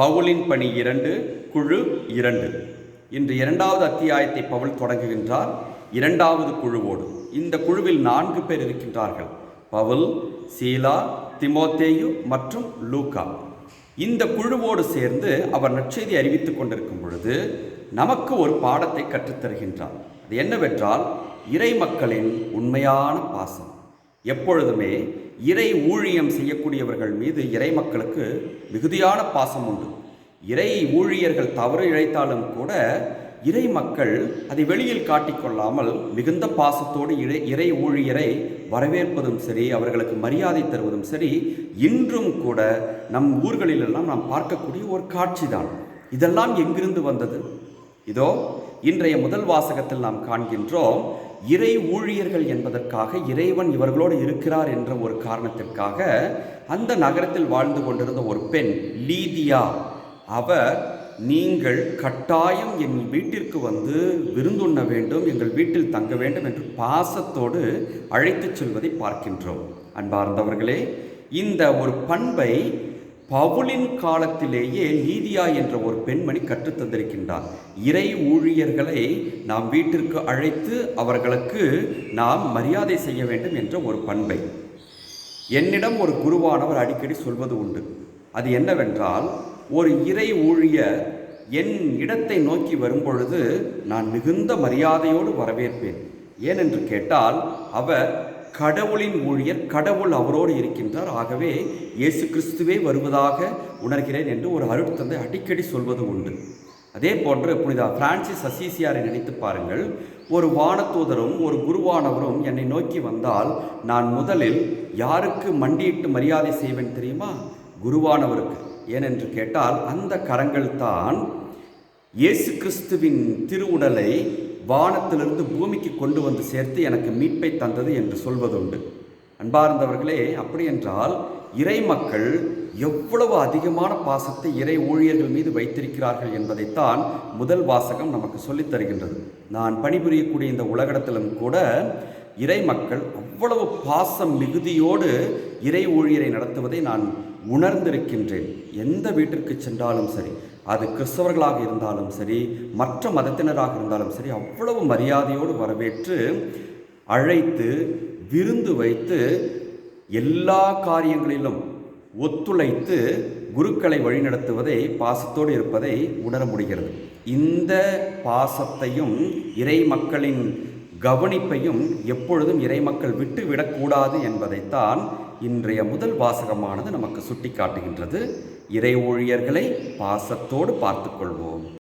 பவுலின் பணி இரண்டு குழு இரண்டு. இன்று இரண்டாவது அத்தியாயத்தை பவுல் தொடங்குகின்றார். இரண்டாவது குழுவோடு. இந்த குழுவில் நான்கு பேர் இருக்கின்றார்கள். பவுல் சீலா திமோத்தேயு மற்றும் லூக்கா. இந்த குழுவோடு சேர்ந்து அவர் நற்செய்தி அறிவித்துக் கொண்டிருக்கும் பொழுது நமக்கு ஒரு பாடத்தை கற்றுத்தருகின்றார். அது என்னவென்றால் இறை மக்களின் உண்மையான பாசம். எப்பொழுதுமே இறை ஊழியம் செய்யக்கூடியவர்கள் மீது இறை மக்களுக்கு மிகுதியான பாசம் உண்டு. இறை ஊழியர்கள் தவறு இழைத்தாலும் கூட இறை மக்கள் அதை வெளியில் காட்டிக்கொள்ளாமல் மிகுந்த பாசத்தோடு இறை இறை ஊழியரை வரவேற்பதும் சரி அவர்களுக்கு மரியாதை தருவதும் சரி இன்றும் கூட நம் ஊர்களிலெல்லாம் நாம் பார்க்கக்கூடிய ஒரு காட்சி தான். இதெல்லாம் எங்கிருந்து வந்தது? இதோ இன்றைய முதல் வாசகத்தில் நாம் காண்கின்றோம் இறை ஊழியர்கள் என்பதற்காக இறைவன் இவர்களோடு இருக்கிறார் என்ற ஒரு காரணத்திற்காக அந்த நகரத்தில் வாழ்ந்து கொண்டிருந்த ஒரு பெண் லீதியா. அவர் நீங்கள் கட்டாயம் என் வீட்டிற்கு வந்து விருந்துண்ண வேண்டும் எங்கள் வீட்டில் தங்க வேண்டும் என்று பாசத்தோடு அழைத்துச் செல்வதை பார்க்கின்றோம். அன்பார்ந்தவர்களே இந்த ஒரு பண்பை பவுலின் காலத்திலேயே நீதியா என்ற ஒரு பெண்மணி கற்றுத்தந்திருக்கின்றார் இறை ஊழியர்களை நாம் வீட்டிற்கு அழைத்து அவர்களுக்கு நாம் மரியாதை செய்ய வேண்டும் என்ற ஒரு பண்பை. என்னிடம் ஒரு குருவானவர் அடிக்கடி சொல்வது உண்டு. அது என்னவென்றால் ஒரு இறை ஊழியர் என் இடத்தை நோக்கி வரும்பொழுது நான் மிகுந்த மரியாதையோடு வரவேற்பேன். ஏனென்று கேட்டால் அவர் கடவுளின் ஊழியர் கடவுள் அவரோடு இருக்கின்றார். ஆகவே இயேசு கிறிஸ்துவே வருவதாக உணர்கிறேன் என்று ஒரு அருட்தந்தை அடிக்கடி சொல்வது உண்டு. அதே போன்று புனித பிரான்சிஸ் அசீசியாரை நினைத்து பாருங்கள். ஒரு வானதூதரும் ஒரு குருவானவரும் என்னை நோக்கி வந்தால் நான் முதலில் யாருக்கு மண்டியிட்டு மரியாதை செய்வேன் தெரியுமா? குருவானவருக்கு. ஏனென்று கேட்டால் அந்த கரங்கள் தான் இயேசு கிறிஸ்துவின் திருவுடலை வானத்திலிருந்து பூமிக்கு கொண்டு வந்து சேர்த்து எனக்கு மீட்பை தந்தது என்று சொல்வதுண்டு. அன்பார்ந்தவர்களே அப்படி என்றால் இறை மக்கள் எவ்வளவு அதிகமான பாசத்தை இறை ஊழியர்கள் மீது வைத்திருக்கிறார்கள் என்பதைத்தான் முதல் வாசகம் நமக்கு சொல்லித் தருகின்றது. நான் பணிபுரியக்கூடிய இந்த உலகத்திலும் கூட இறை மக்கள் அவ்வளவு பாசம் மிகுதியோடு இறை ஊழியரை நடத்துவதை நான் உணர்ந்திருக்கின்றேன். எந்த வீட்டிற்கு சென்றாலும் சரி அது கிறிஸ்தவர்களாக இருந்தாலும் சரி மற்ற மதத்தினராக இருந்தாலும் சரி அவ்வளவு மரியாதையோடு வரவேற்று அழைத்து விருந்து வைத்து எல்லா காரியங்களிலும் ஒத்துழைத்து குருக்களை வழிநடத்துவதை பாசத்தோடு இருப்பதை உணர முடிகிறது. இந்த பாசத்தையும் இறை மக்களின் கவனிப்பையும் எப்பொழுதும் இறை மக்கள் விட்டு விடக்கூடாது என்பதைத்தான் இன்றைய முதல் வாசகமானது நமக்கு சுட்டி காட்டுகின்றது இறை ஊழியர்களை பாசத்தோடு பார்த்துக்கொள்வோம்.